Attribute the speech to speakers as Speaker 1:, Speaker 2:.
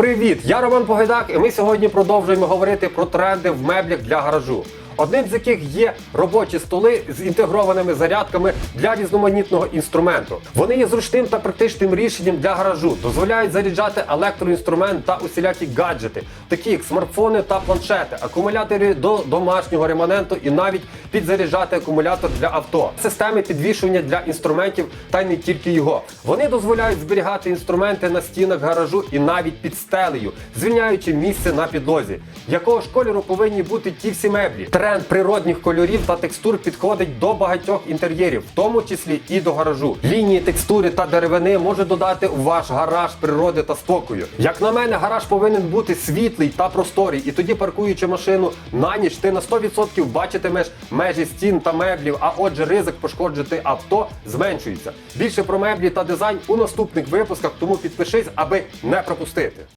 Speaker 1: Привіт! Я Роман Погайдак, і ми сьогодні продовжуємо говорити про тренди в меблях для гаражу. Одним з яких є робочі столи з інтегрованими зарядками для різноманітного інструменту. Вони є зручним та практичним рішенням для гаражу, дозволяють заряджати електроінструмент та усілякі гаджети, такі як смартфони та планшети, акумулятори до домашнього ремоненту і навіть підзаряджати акумулятор для авто, системи підвішування для інструментів та не тільки його. Вони дозволяють зберігати інструменти на стінах гаражу і навіть під стелею, звільняючи місце на підлозі. Якого ж кольору повинні бути ті всі меблі? Тренд природних кольорів та текстур підходить до багатьох інтер'єрів, в тому числі і до гаражу. Лінії, текстури та деревини можуть додати у ваш гараж природи та спокою. Як на мене, гараж повинен бути світлий та просторий, і тоді, паркуючи машину на ніч, ти на 100% бачитимеш межі стін та меблів, а отже, ризик пошкоджити авто зменшується. Більше про меблі та дизайн у наступних випусках, тому підпишись, аби не пропустити.